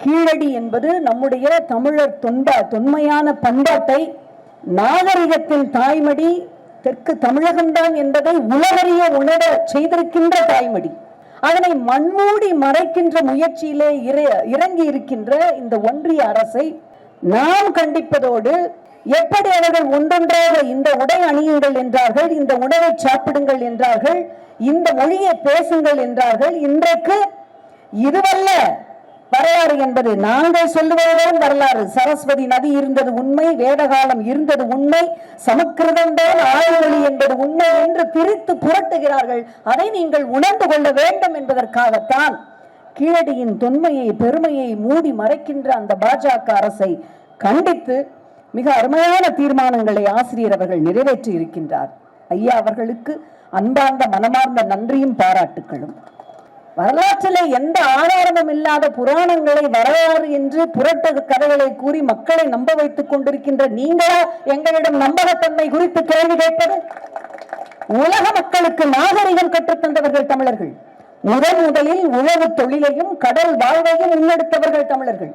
கீழடி என்பது நம்முடைய தமிழர் தொண்டா தொன்மையான பண்பாட்டை நாகரிகத்தின் தாய்மடி தெற்கு தமிழகம்தான் என்பதை உலகறிய உணர செய்திருக்கின்ற தாய்மடி. அதனை மண்மூடி மறைக்கின்ற முயற்சியிலே இறங்கி இருக்கின்ற இந்த ஒன்றிய அரசை நாம் கண்டிப்பதோடு எப்படி அவர்கள் ஒன்றொன்றாக இந்த உடை அணியுங்கள் என்றார்கள் இந்த உணவை சாப்பிடுங்கள் என்றார்கள் இந்த மொழியை பேசுங்கள் என்றார்கள் இன்றைக்கு இதுவல்ல வரலாறு என்பது நாங்கள் சொல்லுவதுதான் வரலாறு. சரஸ்வதி நதி இருந்தது உண்மை வேதகாலம் இருந்தது உண்மை சமக்கிருதம் தான் ஆழ்மொழி என்பது உண்மை என்று பிரித்து புரட்டுகிறார்கள். அதை நீங்கள் உணர்ந்து கொள்ள வேண்டும் என்பதற்காகத்தான் கீழடியின் தொன்மையை பெருமையை மூடி மறைக்கின்ற அந்த பாஜக அரசை கண்டித்து மிக அருமையான தீர்மானங்களை ஆசிரியர் அவர்கள் நிறைவேற்றி இருக்கின்றார் ஐயா அவர்களுக்கு அன்பார்ந்த மனமார்ந்த நன்றியும் பாராட்டுக்களும். வரலாற்றிலே எந்த ஆதாரமும் இல்லாத புராணங்களை வரலாறு என்று புரட்டு கதைகளை கூறி மக்களை நம்ப வைத்துக் கொண்டிருக்கின்ற நீங்களா எங்களிடம் நம்பகத்தன்மை குறித்து கேள்வி கேட்பது? உலக மக்களுக்கு நாகரிகம் கற்றுத்தந்தவர்கள் தமிழர்கள். முதன் முதலில் உழவு தொழிலையும் கடல் வாழ்வையும் முன்னெடுத்தவர்கள் தமிழர்கள்.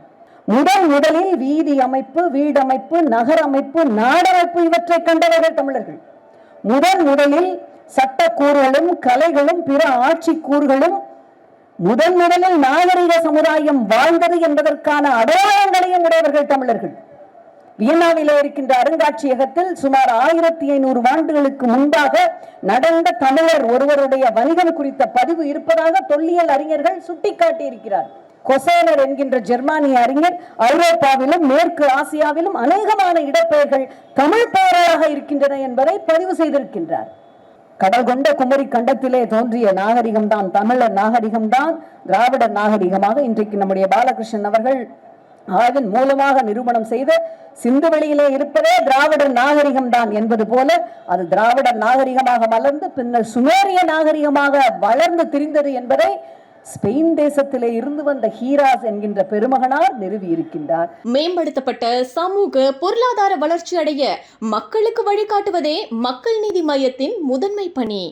முதன் முதலில் வீதி அமைப்பு வீடமைப்பு நகர அமைப்பு நாடமைப்பு இவற்றை கண்டவர்கள் தமிழர்கள். முதன் முதலில் சட்டக்கூறுகளும் கலைகளும் பிற ஆட்சி கூறுகளும் முதன் முதலில் நாகரிக சமுதாயம் வாழ்ந்தது என்பதற்கான அடையாளங்களையும் உடையவர்கள் தமிழர்கள். வியன்னாவிலே இருக்கின்ற அருங்காட்சியகத்தில் சுமார் ஆயிரத்தி ஐநூறு ஆண்டுகளுக்கு முன்பாக நடந்த தமிழர் ஒருவருடைய வணிகம் குறித்த பதிவு இருப்பதாக தொல்லியல் அறிஞர்கள் சுட்டிக்காட்டியிருக்கிறார். கொசேனர் என்கின்ற ஜெர்மானிய அறிஞர் ஐரோப்பாவிலும் மேற்கு ஆசியாவிலும் அநேகமான இடப்பெயர்கள் தமிழ் பெயர்களாக இருக்கின்றன என்பதை பதிவு செய்திருக்கின்றார். கடல் கொண்ட குமரி கண்டத்திலே தோன்றிய நாகரிகம்தான் தமிழர் நாகரிகம்தான் திராவிடர் நாகரிகமாக இன்றைக்கு நம்முடைய பாலகிருஷ்ணன் அவர்கள் ஆய்வின் மூலமாக நிரூபணம் செய்த சிந்து வெளியிலே இருப்பதே திராவிடர் நாகரிகம்தான் என்பது போல அது திராவிடர் நாகரிகமாக மலர்ந்து பின்னர் சுமேரிய நாகரிகமாக வளர்ந்து திரிந்தது என்பதை ஸ்பெயின் தேசத்திலே இருந்து வந்த ஹீராஸ் என்கின்ற பெருமகனார் நிறுவி இருக்கின்றார். மேம்படுத்தப்பட்ட சமூக பொருளாதார வளர்ச்சி அடைய மக்களுக்கு வழிகாட்டுவதே மக்கள் நீதி மையத்தின் முதன்மை பணி.